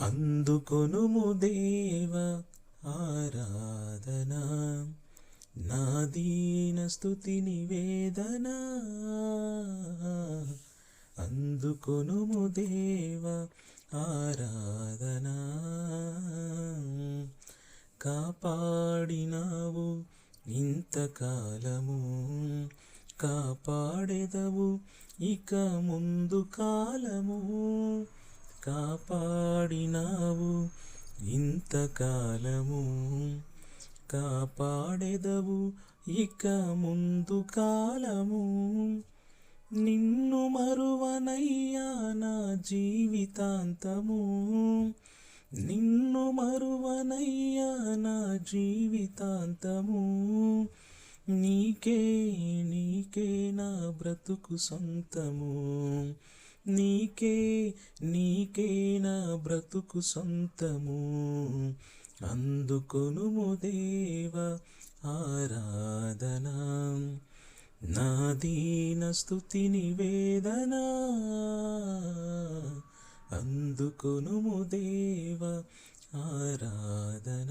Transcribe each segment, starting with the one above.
అందుకొనుము దేవ ఆరాధన నా దీన స్థుతి నివేదన. అందుకొనుము దేవ ఆరాధన కాపాడినావు ఇంతకాలము కాపాడెదవు ఇక ముందు కాలము. కాపాడినావు ఇంతకాలము. కాపాడెదవు ఇక ముందు కాలము. నిన్ను మరువనయ్యా నా జీవితాంతము. నిన్ను మరువనయ్యా నా జీవితాంతము. నీకే నీకే నా బ్రతుకు సొంతము. నీకే నీకే నా బ్రతుకు సొంతము. అందుకొనుము దేవ ఆరాధన. నా దీన స్థుతి నివేదన. అందుకొనుము దేవ ఆరాధన.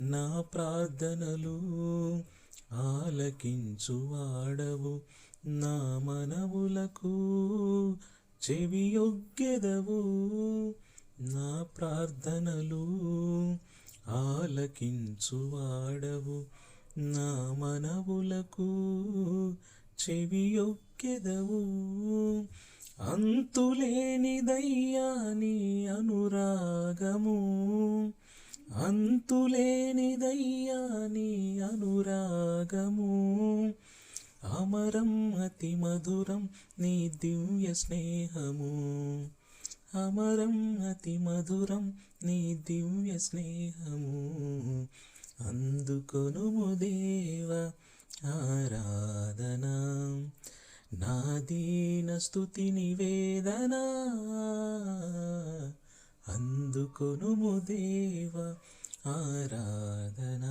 నా ప్రార్థనలు ఆలకించువాడవు. నా మనవులకు చెవియొగ్గెదవు నా ప్రార్థనలు ఆలకించువాడవు. నా మనవులకు చెవియొగ్గెదవు అంతులేనిదయ్యా నీ అనురాగము అంతులేనిదయ్యా నీ అనురాగము. అమరం అతి మధురం నీ దివ్య స్నేహము. అమరం అతి మధురం నీ దివ్య స్నేహము. అందుకొను దేవ ఆరాధన. నా దీన స్థుతి నివేదన. అందుకొను దేవ ఆరాధన.